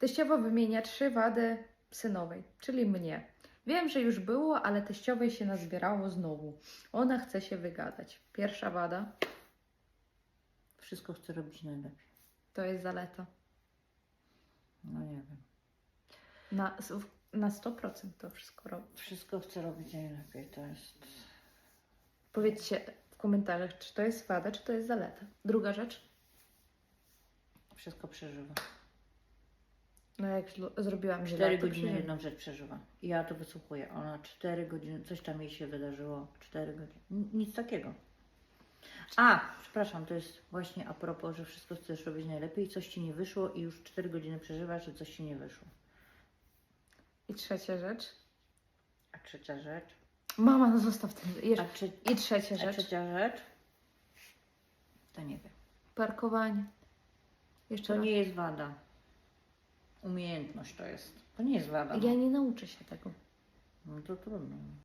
Teściowo wymienia trzy wady synowej, czyli mnie. Wiem, że już było, ale teściowej się nazbierało znowu. Ona chce się wygadać. Pierwsza wada Wszystko chcę robić najlepiej. to jest zaleta. No nie wiem. Na, na 100% to wszystko robi. Wszystko chcę robić najlepiej. To jest. Powiedzcie w komentarzach, czy to jest wada, czy to jest zaleta. Druga rzecz, Wszystko przeżywa. No jak zrobiłam źle. Cztery to godziny przyjmę. jedną rzecz przeżywa. I ja to wysłuchuję. Ona cztery godziny, coś tam jej się wydarzyło. Cztery godziny. N- Nic takiego. A, przepraszam, to jest właśnie a propos, że wszystko chcesz robić najlepiej, coś ci nie wyszło i już cztery godziny przeżywasz, że coś ci nie wyszło. I trzecia rzecz. A trzecia rzecz. Mama, no zostaw ten. A, trze- I trzecia a rzecz. trzecia rzecz? To nie wiem. Parkowanie. Jeszcze To raz. nie jest wada. Umiejętność to jest. To nie jest wada. no. Ja nie nauczę się tego. No to trudno.